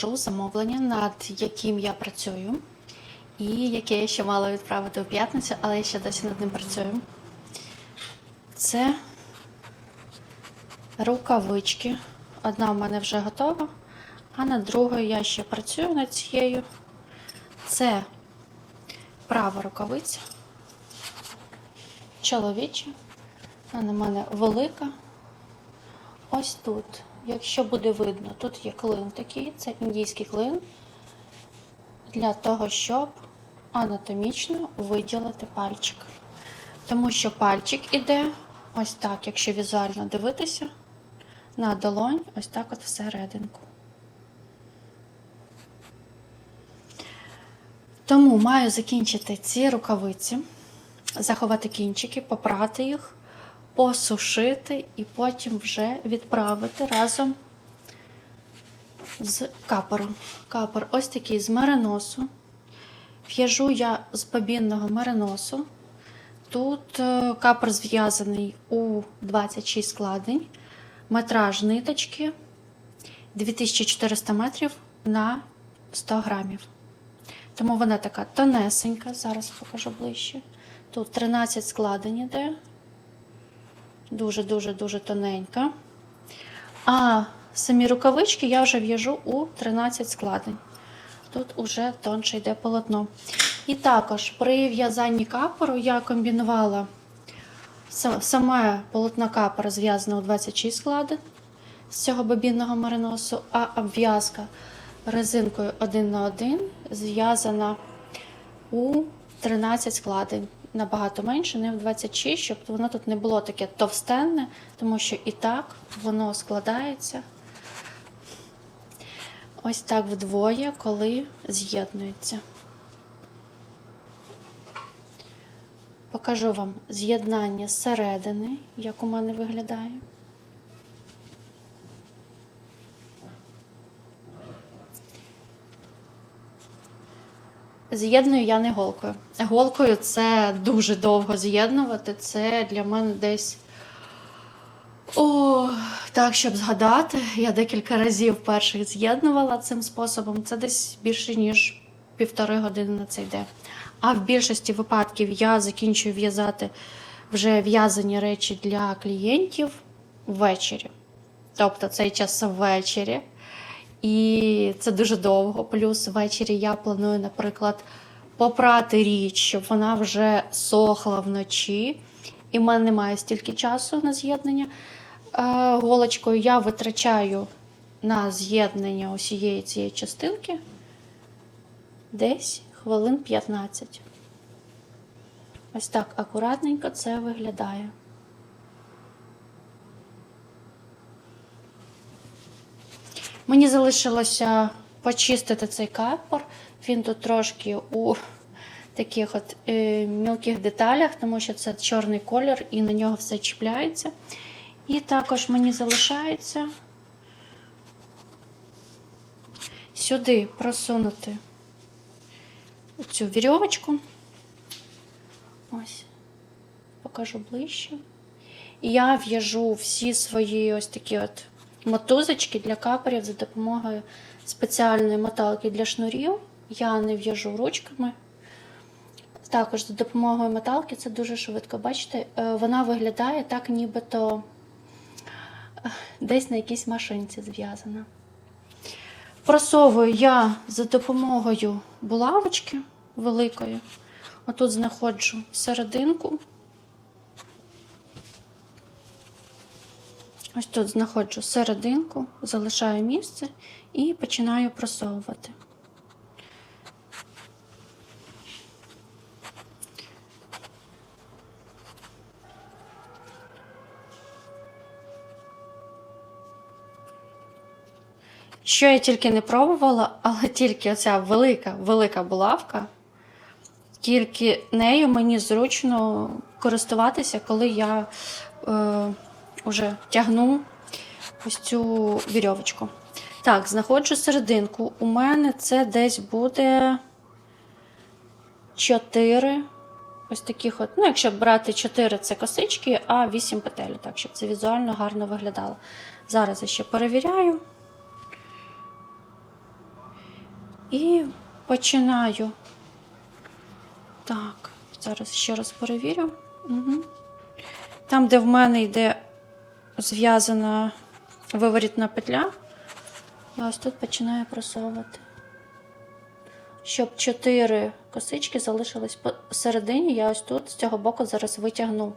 Кажу замовлення, над яким я працюю, і яке я ще мала відправити у п'ятницю, але я ще досі над ним працюю. Це рукавички. Одна в мене вже готова, а над другою я ще працюю над цією. Це права рукавиця. Чоловіча. Вона в мене велика. Ось тут, якщо буде видно, тут є клин такий, це індійський клин для того, щоб анатомічно виділити пальчик. Тому що пальчик іде ось так, якщо візуально дивитися, на долонь, ось так от всерединку. Тому маю закінчити ці рукавиці, заховати кінчики, попрати їх, посушити і потім вже відправити разом з капором. Капор ось такий з мериносу. В'яжу я з бобінного мериносу. Тут е, капор зв'язаний у 26 складень, метраж ниточки 2400 метрів на 100 грамів. Тому вона така тонесенька, зараз покажу ближче. Тут 13 складень іде. Дуже-дуже-дуже тоненька. А самі рукавички я вже в'яжу у 13 складень. Тут уже тонше йде полотно. І також при в'язанні капору я комбінувала са- саме полотно капора зв'язане у 26 складень з цього бобінного мариносу, а обв'язка резинкою 1 на 1 зв'язана у 13 складень. Набагато менше, не в 26, щоб воно тут не було таке товстенне, тому що і так воно складається ось так вдвоє, коли з'єднується. Покажу вам з'єднання зсередини, як у мене виглядає. З'єдную я не голкою. Голкою це дуже довго з'єднувати. Це для мене десь. О, так, щоб згадати, я декілька разів перших з'єднувала цим способом. Це десь більше, ніж півтори години на це йде. А в більшості випадків я закінчую в'язати вже в'язані речі для клієнтів ввечері. Тобто цей час ввечері. І це дуже довго. Плюс ввечері я планую, наприклад, попрати річ, щоб вона вже сохла вночі. І в мене немає стільки часу на з'єднання. Е, Голочкою я витрачаю на з'єднання усієї цієї частинки десь хвилин 15. Ось так акуратненько це виглядає. Мені залишилося почистити цей капор. Він тут трошки у таких от е, мілких деталях, тому що це чорний колір і на нього все чіпляється. І також мені залишається сюди просунути цю вірьовочку. Ось, покажу ближче. І я в'яжу всі свої ось такі от мотузочки для капорів за допомогою спеціальної моталки для шнурів. Я не в'яжу ручками. Також за допомогою моталки це дуже швидко. Бачите, е, вона виглядає так, нібито е, десь на якійсь машинці зв'язана. Просовую я за допомогою булавочки великої. Отут знаходжу серединку. Ось тут знаходжу серединку, залишаю місце і починаю просовувати. Що я тільки не пробувала, але тільки оця велика, велика булавка, тільки нею мені зручно користуватися, коли я е, вже тягну ось цю вірьовочку. Так, знаходжу серединку. У мене це десь буде 4 ось таких от. Ну, якщо брати 4 це косички, а 8 петель, так, щоб це візуально гарно виглядало. Зараз я ще перевіряю. І починаю. Так, зараз ще раз перевірю. Угу. Там, де в мене йде зв'язана виворітна петля, я ось тут починаю просовувати. Щоб чотири косички залишились посередині, я ось тут з цього боку зараз витягну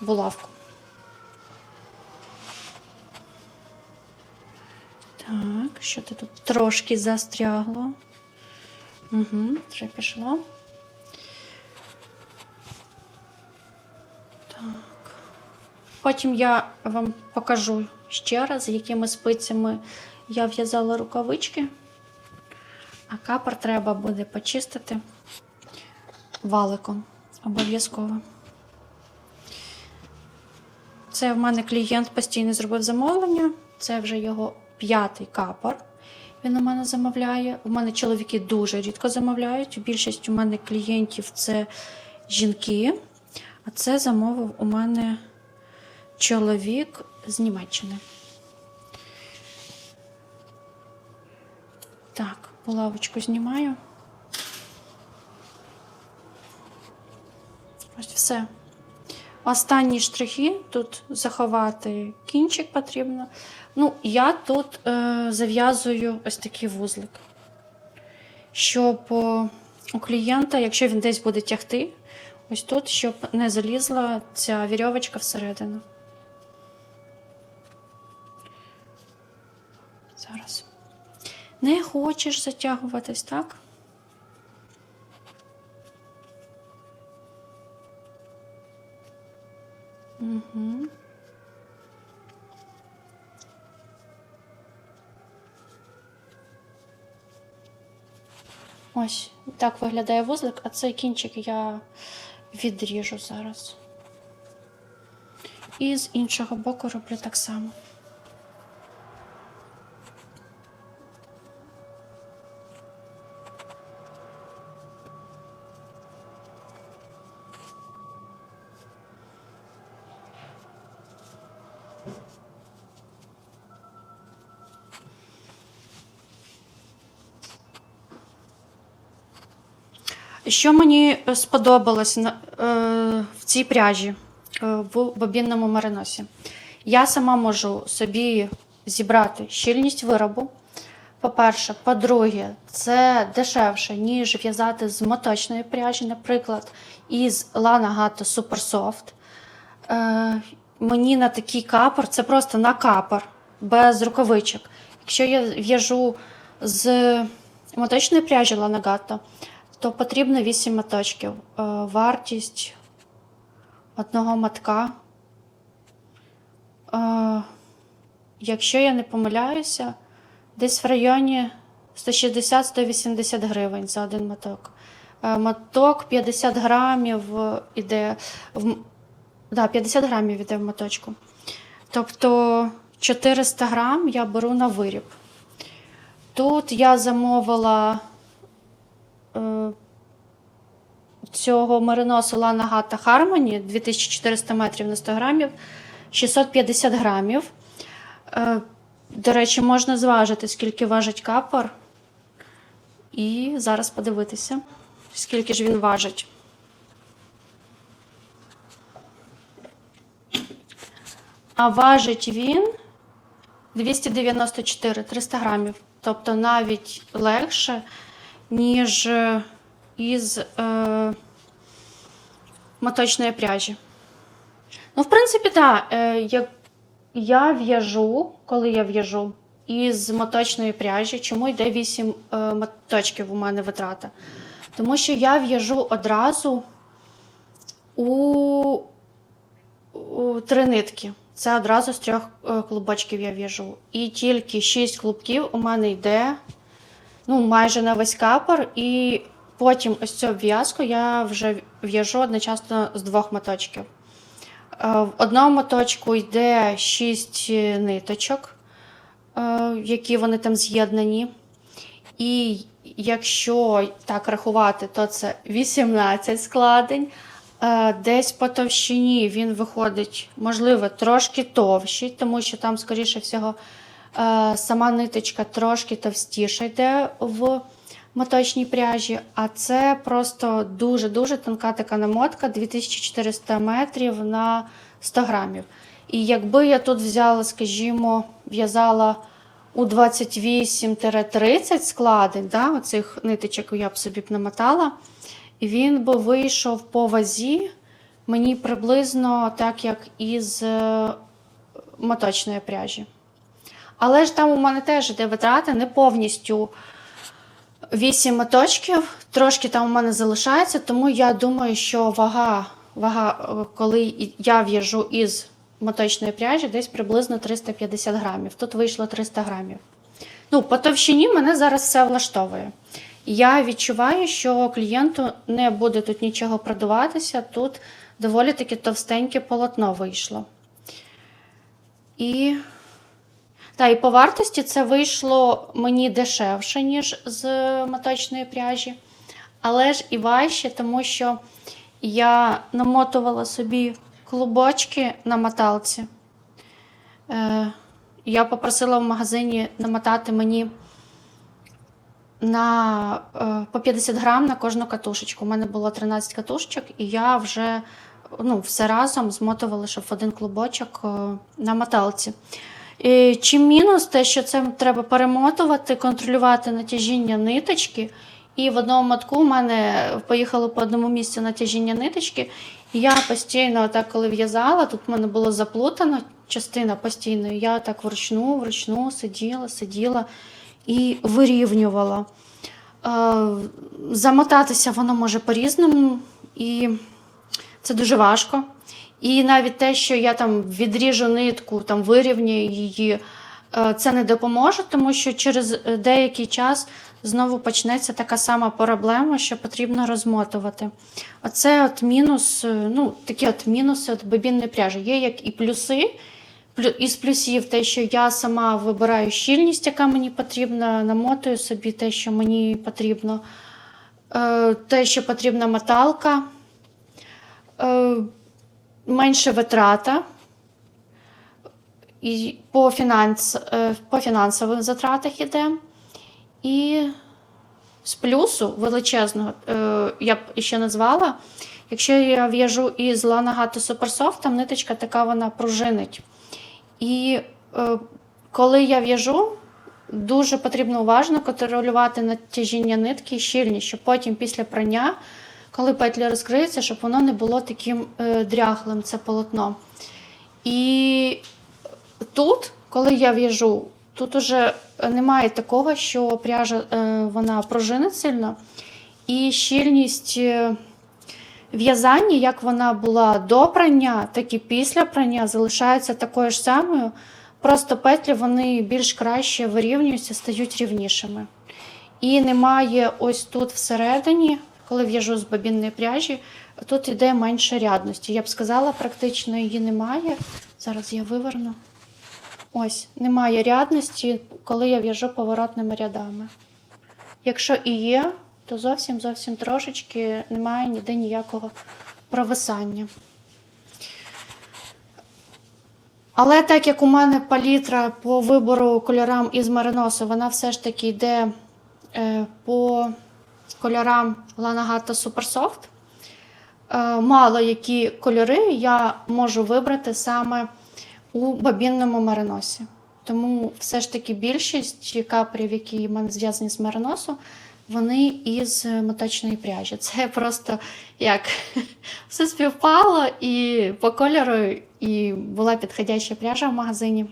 булавку. Так, що ти тут трошки застрягло? Угу, вже пішло. Потім я вам покажу ще раз, якими спицями я в'язала рукавички. А капор треба буде почистити валиком обов'язково. Це в мене клієнт постійно зробив замовлення. Це вже його п'ятий капор. Він у мене замовляє. У мене чоловіки дуже рідко замовляють. Більшість у мене клієнтів це жінки. А це замовив у мене чоловік з Німеччини. Так, булавочку знімаю. Ось все. Останні штрихи тут заховати кінчик потрібно. Ну, я тут е, зав'язую ось такий вузлик, щоб е, у клієнта, якщо він десь буде тягти, ось тут, щоб не залізла ця вірьовочка всередину. Зараз. Не хочеш затягуватись, так? Угу. Ось так виглядає вузлик, а цей кінчик я відріжу зараз. І з іншого боку роблю так само. Що мені е, сподобалось на- е, в цій пряжі е, в бобінному мариносі? Я сама можу собі зібрати щільність виробу. По-перше, по-друге, це дешевше, ніж в'язати з моточної пряжі, наприклад, із Lana Gato Super Soft. Е, мені на такий капор, це просто на капор, без рукавичок. Якщо я в'яжу з моточної пряжі Lana Gato, то потрібно 8 моточків. Е, вартість одного мотка. Е, якщо я не помиляюся, десь в районі 160-180 гривень за один моток. Е, моток 50 грамів іде в да, 50 грамів іде в моточку. Тобто 400 грам я беру на виріб. Тут я замовила цього мариносу Lana Gata Harmony 2400 метрів на 100 грамів, 650 грамів. Е, До речі, можна зважити, скільки важить капор. І зараз подивитися, скільки ж він важить. А важить він 294 300 грамів. Тобто навіть легше, ніж е, із е, моточної пряжі. Ну, в принципі, так. Е, як я в'яжу, коли я в'яжу із моточної пряжі, чому йде 8 е, моточків у мене витрата? Тому що я в'яжу одразу у, у три нитки. Це одразу з трьох е, клубочків я в'яжу. І тільки 6 клубків у мене йде ну, майже на весь капор. І потім ось цю в'язку я вже в'яжу одночасно з двох моточків. Е, В одному моточку йде 6 ниточок, е, які вони там з'єднані. І якщо так рахувати, то це 18 складень. Е, Десь по товщині він виходить, можливо, трошки товщий, тому що там, скоріше всього, Сама ниточка трошки товстіша йде в моточній пряжі, а це просто дуже-дуже тонка така намотка 2400 метрів на 100 грамів. І якби я тут взяла, скажімо, в'язала у 28-30 складень, да, оцих ниточок я б собі б намотала, він би вийшов по вазі мені приблизно так, як із е, моточної пряжі. Але ж там у мене теж йде витрати не повністю 8 моточків, трошки там у мене залишається, тому я думаю, що вага, вага е, коли я в'яжу із моточної пряжі, десь приблизно 350 грамів. Тут вийшло 300 грамів. Ну, по товщині мене зараз все влаштовує. Я відчуваю, що клієнту не буде тут нічого продаватися. Тут доволі таки товстеньке полотно вийшло. І, та, і по вартості це вийшло мені дешевше, ніж з моточної пряжі, але ж і важче, тому що я намотувала собі клубочки на моталці. Е, я попросила в магазині намотати мені на, е, по 50 грам на кожну катушечку. У мене було 13 катушечок, і я вже ну, все разом змотувала, щоб в один клубочок е, на моталці. І чим мінус, те, що це треба перемотувати, контролювати натяжіння ниточки. І в одному мотку у мене поїхало по одному місцю натяжіння ниточки. І я постійно, так, коли в'язала, тут в мене було заплутано частина постійно. Я так вручну, вручну сиділа, сиділа і вирівнювала. Е, Замотатися воно може по-різному, і це дуже важко. І навіть те, що я там відріжу нитку, там вирівнюю її, е, це не допоможе, тому що через е, деякий час знову почнеться така сама проблема, що потрібно розмотувати. Оце от мінус, е, ну, такі от мінуси от бобінної пряжі. Є як і плюси. Із плюсів те, що я сама вибираю щільність, яка мені потрібна, намотую собі те, що мені потрібно, те, що потрібна моталка, Е, менше витрата і по, фінанс, е, по фінансових затратах іде. І з плюсу величезного, е, я б ще назвала, якщо я в'яжу із Lanagato Supersoft, там ниточка така вона пружинить. І е, коли я в'яжу, дуже потрібно уважно контролювати натяжіння нитки і щільність, щоб потім після прання, коли петлі розкриються, щоб воно не було таким е, дряхлим, це полотно. І тут, коли я в'яжу, тут уже немає такого, що пряжа е, вона пружинить сильно, і щільність е, в'язання, як вона була до прання, так і після прання, залишається такою ж самою. Просто петлі вони більш краще вирівнюються, стають рівнішими. І немає ось тут всередині, коли в'яжу з бобінної пряжі, тут йде менше рядності. Я б сказала, практично її немає. Зараз я виверну. Ось, немає рядності, коли я в'яжу поворотними рядами. Якщо і є, то зовсім зовсім трошечки немає ніде ніякого провисання. Але так як у мене палітра по вибору кольорам із мариносу, вона все ж таки йде е, по кольорам Lanagato Supersoft. Е, мало які кольори я можу вибрати саме у бобінному мариносі. Тому все ж таки більшість капрів, які в мене зв'язані з мариносу, вони із моточної пряжі. Це просто як все співпало і по кольору, і була підходяща пряжа в магазині.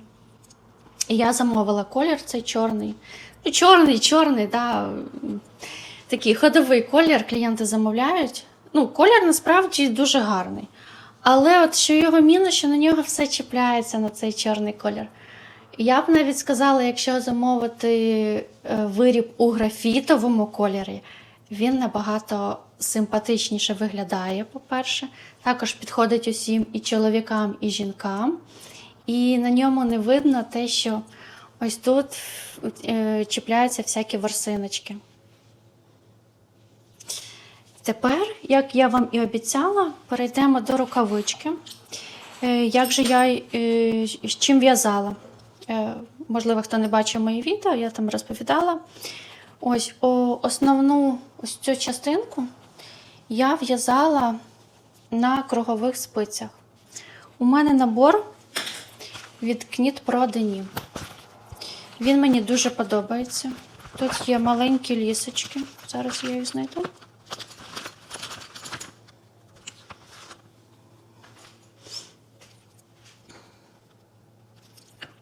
І я замовила колір, цей чорний. Ну, чорний, чорний, да. Такий ходовий колір клієнти замовляють. Ну, колір насправді дуже гарний. Але от що його мінус, що на нього все чіпляється на цей чорний колір. Я б навіть сказала, якщо замовити е, виріб у графітовому кольорі, він набагато симпатичніше виглядає, по-перше. Також підходить усім і чоловікам, і жінкам. І на ньому не видно те, що ось тут е, чіпляються всякі ворсиночки. Тепер, як я вам і обіцяла, перейдемо до рукавички. Е, Як же я е, з чим в'язала? Е, можливо, хто не бачив мої відео, я там розповідала. Ось основну ось цю частинку я в'язала на кругових спицях. У мене набор від Knit Pro Denim. Він мені дуже подобається. Тут є маленькі лісочки. Зараз я їх знайду.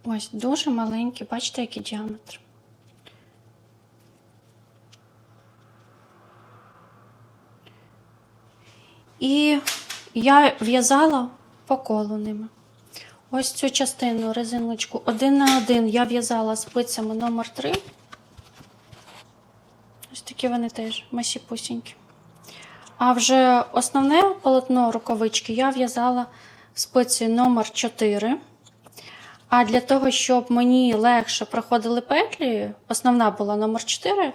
Ось дуже маленькі, бачите, який діаметр. І я в'язала по колу ними. Ось цю частину резиночку один на один я в'язала спицями номер 3 Ось такі вони теж масіпусінькі. А вже основне полотно рукавички я в'язала спицею номер 4 А для того, щоб мені легше проходили петлі, основна була номер 4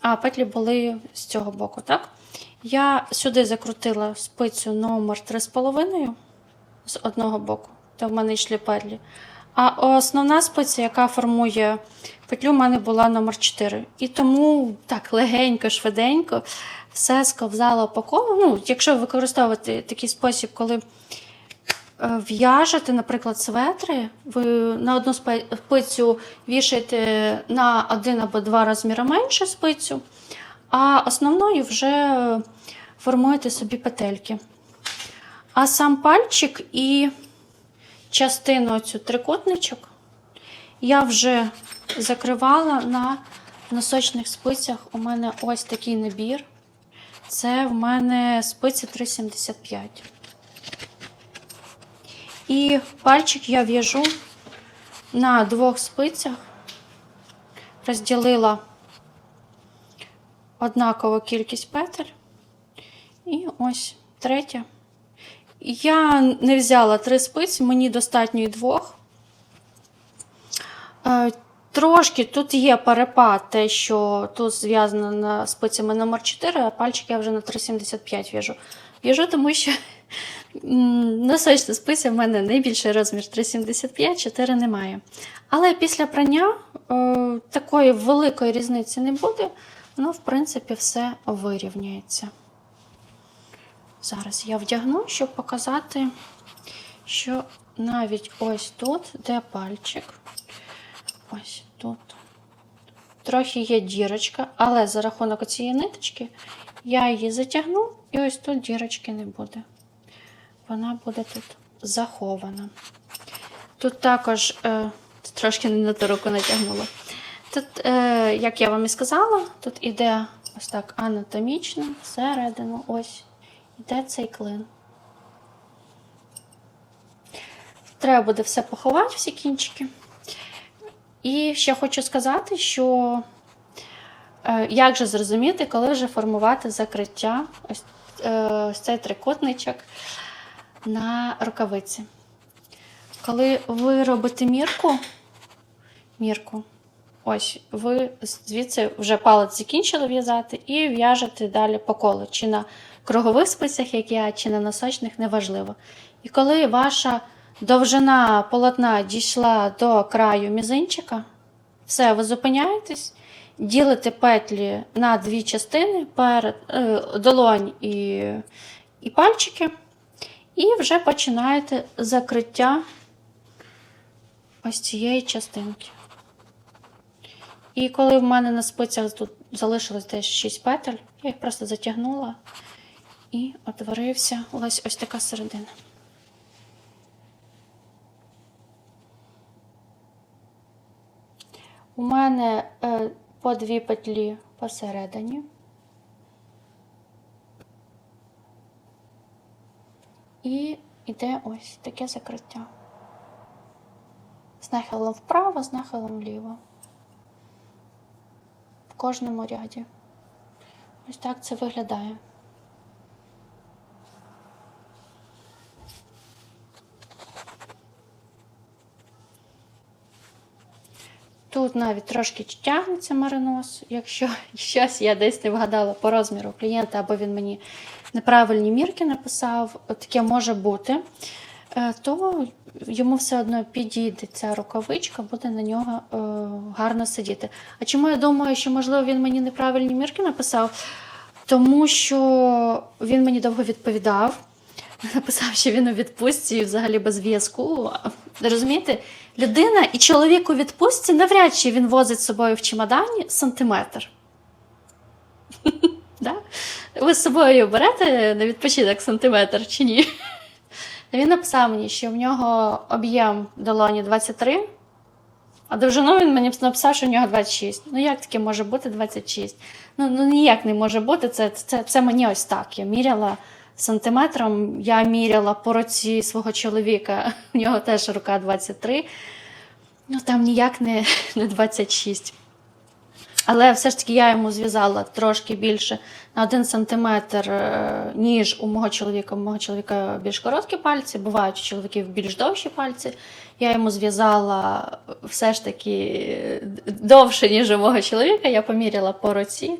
а петлі були з цього боку, так? Я сюди закрутила спицю номер 3,5 з одного боку, де в мене йшли петлі. А основна спиця, яка формує петлю, в мене була номер 4. І тому так легенько, швиденько все сковзало по колу. Ну, якщо використовувати такий спосіб, коли в'яжете, наприклад, светри, ви на одну спицю вішаєте на один або два розміри менше спицю, а основною вже формуєте собі петельки. А сам пальчик і частину цю трикутничок я вже закривала на носочних спицях. У мене ось такий набір. Це в мене спиці 3,75. І пальчик я в'яжу на двох спицях, розділила однакову кількість петель. І ось третя. Я не взяла три спиці, мені достатньо і двох. Е, Трошки тут є перепад, те, що тут зв'язано на спицями номер 4, а пальчик я вже на 3,75 в'яжу. В'яжу, тому що носочна спиця в мене найбільший розмір 3,75, 4 немає. Але після прання е, такої великої різниці не буде, воно, в принципі, все вирівняється. Зараз я вдягну, щоб показати, що навіть ось тут, де пальчик, ось тут. Трохи є дірочка, але за рахунок цієї ниточки я її затягну, і ось тут дірочки не буде. Вона буде тут захована. Тут також е, трошки не на ту руку натягнула. Тут, е, як я вам і сказала, тут іде ось так анатомічно, всередину, ось іде цей клин. Треба буде все поховати, всі кінчики. І ще хочу сказати, що е, як же зрозуміти, коли вже формувати закриття, ось, е, ось цей трикутничок на рукавиці. Коли ви робите мірку, мірку, ось ви звідси вже палець закінчили в'язати і в'яжете далі по колу. Чи на кругових спицях, як я, чи на носочних, неважливо. І коли ваша довжина полотна дійшла до краю мізинчика, все, ви зупиняєтесь, ділите петлі на дві частини перед е, долонь і, і пальчики, і вже починаєте закриття ось цієї частинки. І коли в мене на спицях тут залишилось десь 6 петель, я їх просто затягнула і утворився ось ось така середина. У мене е, по дві петлі посередині. І йде ось таке закриття. З нахилом вправо, з нахилом вліво. В кожному ряді. Ось так це виглядає. Тут навіть трошки тягнеться маринос. Якщо щось я десь не вгадала по розміру клієнта, або він мені неправильні мірки написав, таке може бути, е, то йому все одно підійде ця рукавичка, буде на нього е, гарно сидіти. А чому я думаю, що можливо він мені неправильні мірки написав? Тому що він мені довго відповідав. Написав, що він у відпустці і взагалі без зв'язку. Розумієте, людина і чоловік у відпустці навряд чи він возить з собою в чемодані сантиметр. Ви з собою берете на відпочинок сантиметр чи ні? Він написав мені, що в нього об'єм долоні 23, а довжину він мені написав, що в нього 26. Ну як таке може бути 26? Ну, ну ніяк не може бути. Це, це, це мені ось так. Я міряла сантиметром, я міряла по руці свого чоловіка, у нього теж рука 23. Ну там ніяк не, не 26. Але все ж таки я йому зв'язала трошки більше на один сантиметр, е, ніж у мого чоловіка. У мого чоловіка більш короткі пальці, бувають у чоловіків більш довші пальці. Я йому зв'язала все ж таки е, довше, ніж у мого чоловіка. Я поміряла по руці,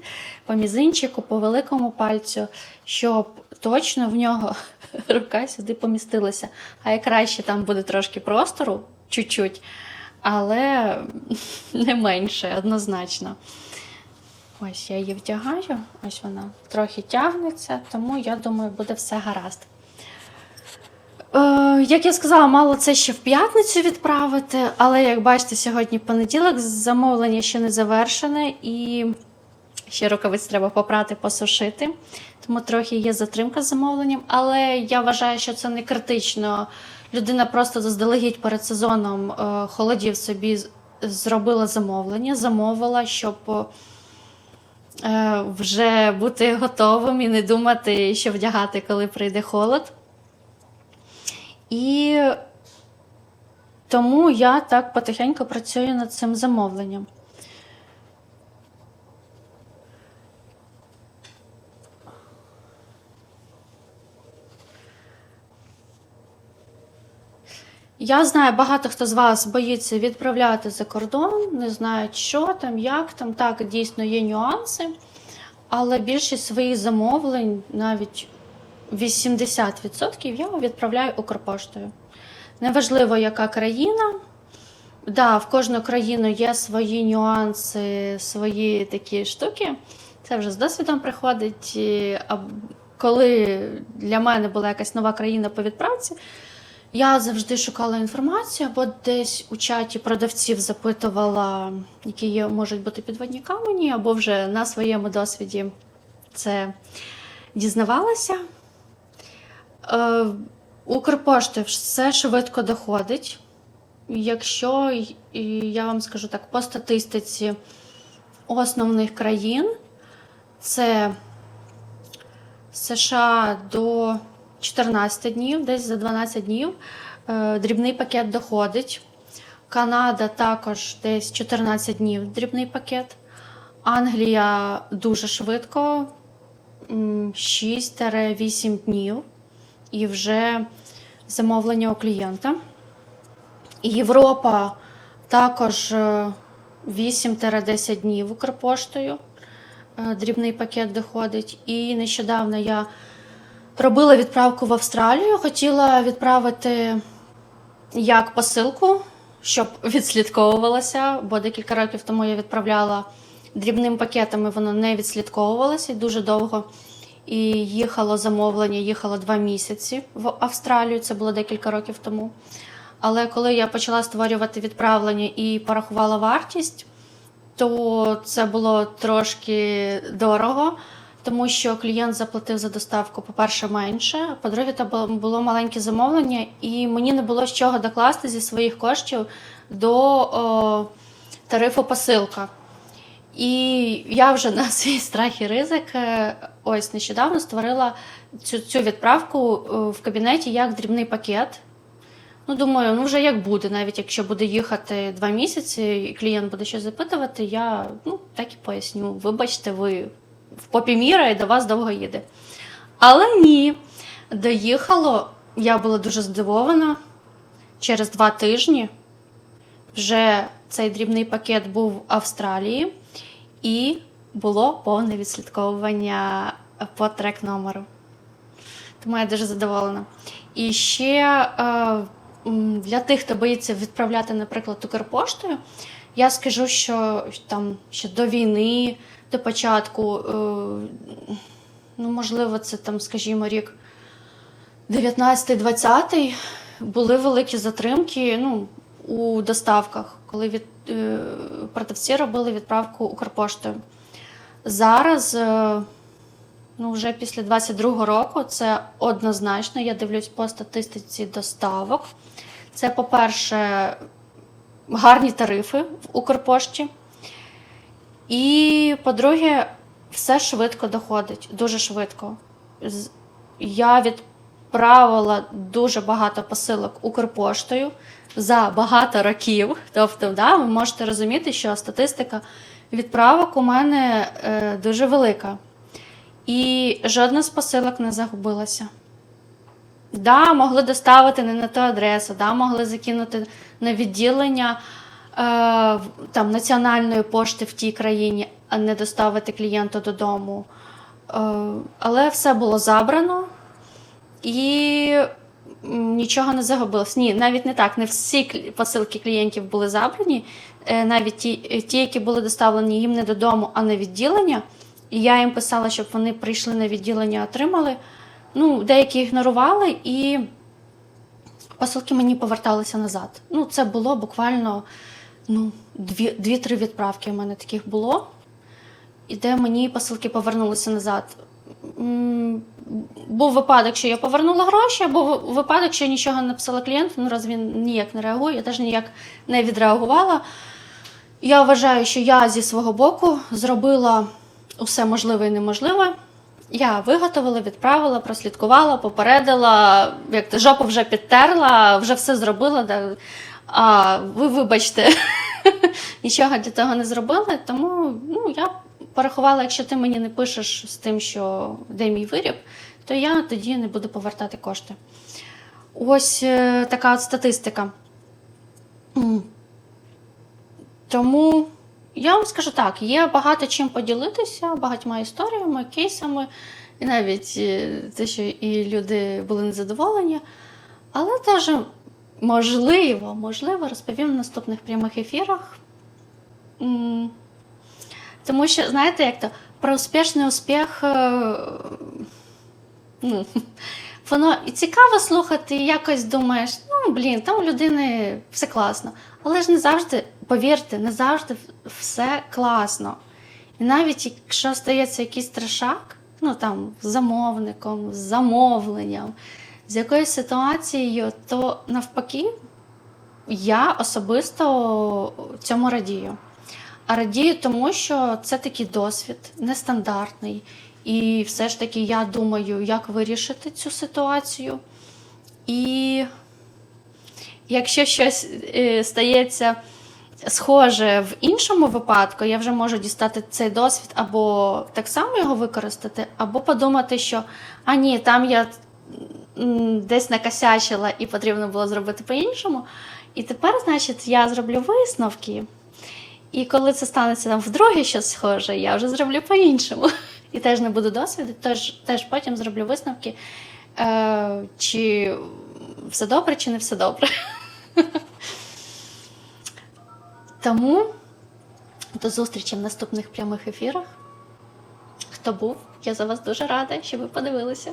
по мізинчику, по великому пальцю, щоб точно в нього рука сюди помістилася. А як краще там буде трошки простору, чуть-чуть але не менше, однозначно. Ось я її вдягаю, ось вона трохи тягнеться, тому я думаю, буде все гаразд. Е, як я сказала, мало це ще в п'ятницю відправити, але як бачите, сьогодні понеділок, замовлення ще не завершене і ще рукавиць треба попрати, посушити. Тому трохи є затримка з замовленням, але я вважаю, що це не критично. Людина просто заздалегідь перед сезоном е, холодів собі зробила замовлення, замовила, щоб е, вже бути готовим і не думати, що вдягати, коли прийде холод. І тому я так потихеньку працюю над цим замовленням. Я знаю, багато хто з вас боїться відправляти за кордон, не знають, що там, як там. Так, дійсно є нюанси, але більшість своїх замовлень, навіть 80% я відправляю Укрпоштою. Неважливо, яка країна. Да, в кожну країну є свої нюанси, свої такі штуки. Це вже з досвідом приходить. Коли для мене була якась нова країна по відправці, я завжди шукала інформацію, або десь у чаті продавців запитувала, які є, можуть бути підводні камені, або вже на своєму досвіді це дізнавалася. Е, Укрпошти все швидко доходить. Якщо я вам скажу так, по статистиці основних країн це США до 14 днів, десь за 12 днів е, дрібний пакет доходить. Канада також десь 14 днів дрібний пакет. Англія дуже швидко, 6-8 днів, і вже замовлення у клієнта. Європа також е, 8-10 днів Укрпоштою. е, Дрібний пакет доходить. І нещодавно я робила відправку в Австралію. Хотіла відправити як посилку, щоб відслідковувалося, бо декілька років тому я відправляла дрібним пакетами, воно не відслідковувалося дуже довго. І їхало замовлення, їхало два місяці в Австралію. Це було декілька років тому. Але коли я почала створювати відправлення і порахувала вартість, то це було трошки дорого, тому що клієнт заплатив за доставку, по-перше, менше. По-друге, було- було маленьке замовлення, і мені не було з чого докласти зі своїх коштів до о, тарифу посилка. І я вже на свій страх і ризик е, ось нещодавно створила цю, цю відправку е, в кабінеті як дрібний пакет. Ну, думаю, ну вже як буде, навіть якщо буде їхати два місяці, і клієнт буде щось запитувати, я ну, так і поясню. Вибачте, ви в попі міра і до вас довго їде. Але ні, доїхало, я була дуже здивована. Через два тижні вже цей дрібний пакет був в Австралії, і було повне відслідковування по трек номеру. Тому я дуже задоволена. І ще е, для тих, хто боїться відправляти, наприклад, Укрпоштою, я скажу, що там ще до війни, до початку, е, ну, можливо, це там, скажімо, рік 19-20 були великі затримки ну, у доставках, коли від, е, продавці робили відправку Укрпоштою. Зараз, е, ну, вже після 22-го року, це однозначно, я дивлюсь по статистиці доставок. Це, по-перше, гарні тарифи в Укрпошті. І, по-друге, все швидко доходить, дуже швидко. Я відправила дуже багато посилок Укрпоштою за багато років. Тобто, да, ви можете розуміти, що статистика відправок у мене е, дуже велика. І жодна з посилок не загубилася. Да, могли доставити не на ту адресу, да, могли закинути на відділення там, національної пошти в тій країні, а не доставити клієнта додому. Е, але все було забрано і нічого не загубилось. Ні, навіть не так. Не всі посилки клієнтів були забрані. Е, навіть ті, ті, які були доставлені їм не додому, а на відділення. І я їм писала, щоб вони прийшли на відділення, отримали. Ну, деякі ігнорували, і посилки мені поверталися назад. Ну, це було буквально ну, дві- дві-три відправки у мене таких було. І де мені посилки повернулися назад. Був випадок, що я повернула гроші, або випадок, що я нічого не написала клієнту, ну раз він ніяк не реагує, я теж ніяк не відреагувала. Я вважаю, що я зі свого боку зробила усе можливе і неможливе. Я виготовила, відправила, прослідкувала, попередила, як жопу вже підтерла, вже все зробила. Да. А ви вибачте, нічого для того не зробили. Тому ну, я порахувала, якщо ти мені не пишеш з тим, що де мій виріб, то я тоді не буду повертати кошти. Ось е, така от статистика. Тому я вам скажу так: є багато чим поділитися, багатьма історіями, кейсами, і навіть е, те, що і люди були незадоволені. Але теж можливо, можливо, розповім в наступних прямих ефірах. Тому що, знаєте, як то про успішний успіх. е, Ну, воно і цікаво слухати, і якось думаєш, ну блін, там у людини все класно. Але ж не завжди, повірте, не завжди все класно. І навіть якщо стається якийсь трешак, ну там з замовником, з замовленням, з якоюсь ситуацією, то навпаки, я особисто цьому радію. А радію тому, що це такий досвід нестандартний. І все ж таки я думаю, як вирішити цю ситуацію. І якщо щось е, стається схоже в іншому випадку, я вже можу дістати цей досвід або так само його використати, або подумати, що а ні, там я десь накосячила і потрібно було зробити по-іншому. І тепер, значить, я зроблю висновки. І коли це станеться там вдруге щось схоже, я вже зроблю по-іншому. І теж не буду досвіду, теж, теж потім зроблю висновки, е, чи все добре, чи не все добре. Тому до зустрічі в наступних прямих ефірах. Хто був, я за вас дуже рада, що ви подивилися.